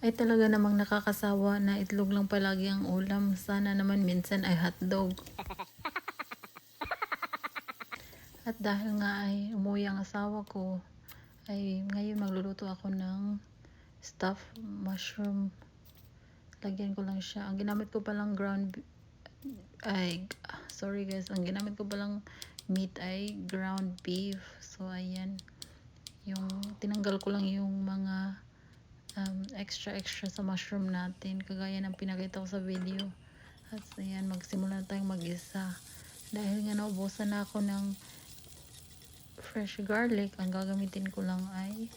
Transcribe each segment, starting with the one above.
Ay talaga namang nakakasawa na itlog lang palagi ang ulam. Sana naman minsan ay hotdog. At dahil nga ay umuwi ang asawa ko, ay ngayon magluluto ako ng stuffed mushroom. Lagyan ko lang siya. Ang ginamit ko palang ground ay sorry guys, ang ginamit ko palang meat ay ground beef. So ayan. Yung tinanggal ko lang yung mga um, extra extra sa mushroom natin kagaya ng pinakita ko sa video. At ayan, magsimula tayong mag-isa. Dahil nga naubusan na ako ng fresh garlic, ang gagamitin ko lang ay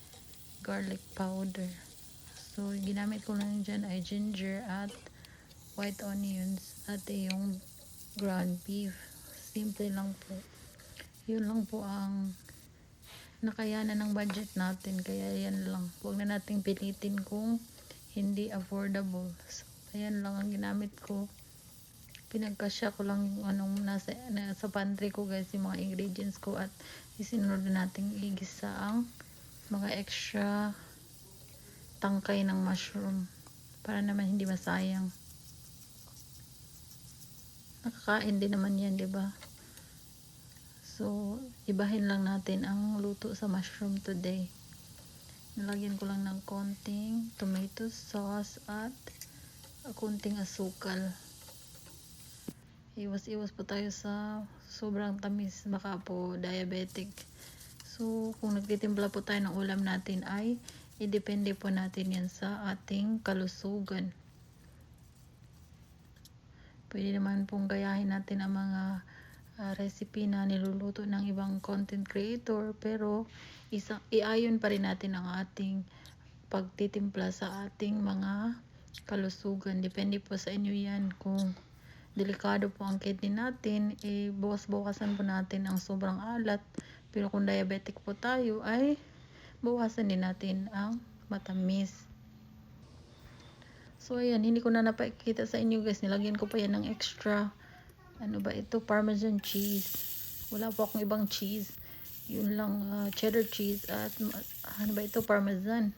garlic powder. So, ginamit ko lang dyan ay ginger at white onions at yung ground beef. Simple lang po. Yun lang po ang nakayanan ng budget natin. Kaya yan lang. Huwag na nating pilitin kung hindi affordable. So, ayan lang ang ginamit ko. Pinagkasya ko lang yung anong nasa, nasa pantry ko guys, yung mga ingredients ko at isinunod na nating igisa ang mga extra tangkay ng mushroom para naman hindi masayang. Nakakain din naman yan, 'di ba? So, ibahin lang natin ang luto sa mushroom today. Nalagyan ko lang ng konting tomato sauce at konting asukal. Iwas-iwas po tayo sa sobrang tamis. Baka po diabetic. So, kung nagtitimpla po tayo ng ulam natin ay idepende po natin yan sa ating kalusugan. Pwede naman pong gayahin natin ang mga recipe na niluluto ng ibang content creator pero isa, iayon pa rin natin ang ating pagtitimpla sa ating mga kalusugan. Depende po sa inyo yan kung delikado po ang kidney natin, eh, bawas-bawasan po natin ang sobrang alat. Pero kung diabetic po tayo, ay bawasan din natin ang matamis. So, ayan, hindi ko na napakita sa inyo guys. Nilagyan ko pa yan ng extra. Ano ba ito? Parmesan cheese. Wala po akong ibang cheese. Yun lang, ah, cheddar cheese at ma- ano ba ito? Parmesan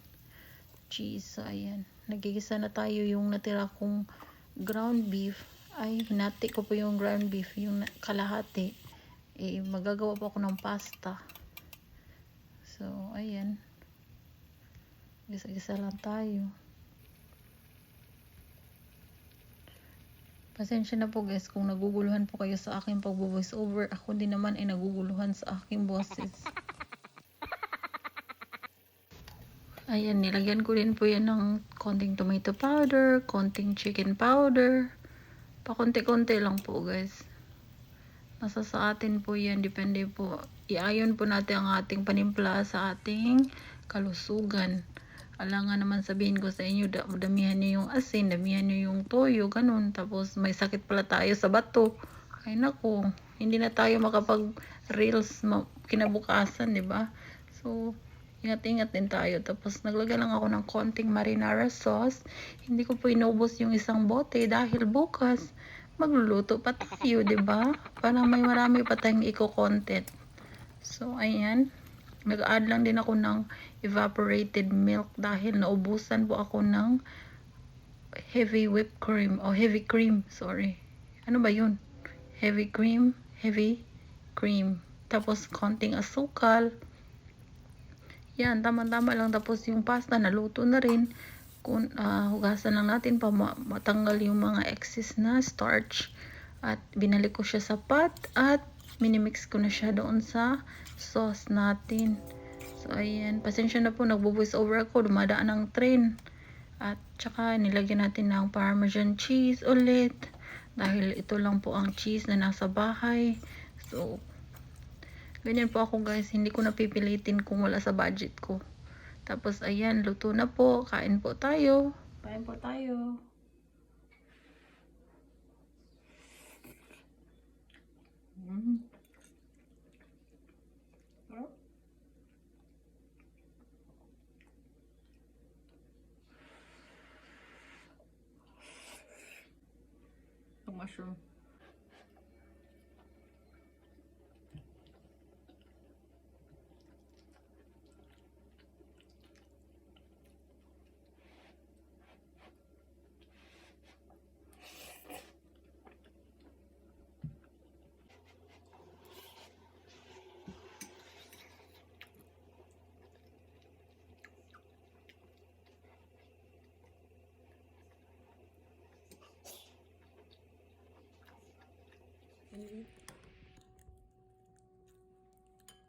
cheese. So, ayan. Nagigisa na tayo yung natira kong ground beef. Ay, hinati ko po yung ground beef, yung kalahati. Eh, magagawa po ako ng pasta. So, ayan. Gisa-gisa lang tayo. Pasensya na po guys kung naguguluhan po kayo sa aking pagbo-voice over. Ako din naman ay naguguluhan sa aking boses. Ayan, nilagyan ko rin po yan ng konting tomato powder, konting chicken powder. Pakonti-konti lang po guys. Nasa sa atin po yan, depende po. Iayon po natin ang ating panimpla sa ating kalusugan. Alangan naman sabihin ko sa inyo, da- damihan niyo yung asin, damihan niyo yung toyo, ganun. Tapos may sakit pala tayo sa bato. Ay nako, hindi na tayo makapag reels kinabukasan, di ba? So, ingat-ingat din tayo. Tapos naglagay lang ako ng konting marinara sauce. Hindi ko po inubos yung isang bote dahil bukas magluluto pa tayo, di ba? Para may marami pa tayong eco-content. So, ayan. Nag-add lang din ako ng evaporated milk dahil naubusan po ako ng heavy whipped cream o heavy cream, sorry. Ano ba yun? Heavy cream, heavy cream. Tapos konting asukal. Yan, tama-tama lang. Tapos yung pasta, naluto na rin. Kung, ah, hugasan lang natin pa ma- matanggal yung mga excess na starch. At binalik ko siya sa pot at minimix ko na siya doon sa sauce natin. So, ayan. Pasensya na po, nagbo-voice over ako. Dumadaan ng train. At tsaka nilagyan natin ng parmesan cheese ulit. Dahil ito lang po ang cheese na nasa bahay. So, ganyan po ako guys. Hindi ko napipilitin kung wala sa budget ko. Tapos, ayan, luto na po. Kain po tayo. Kain po tayo. Mushroom. and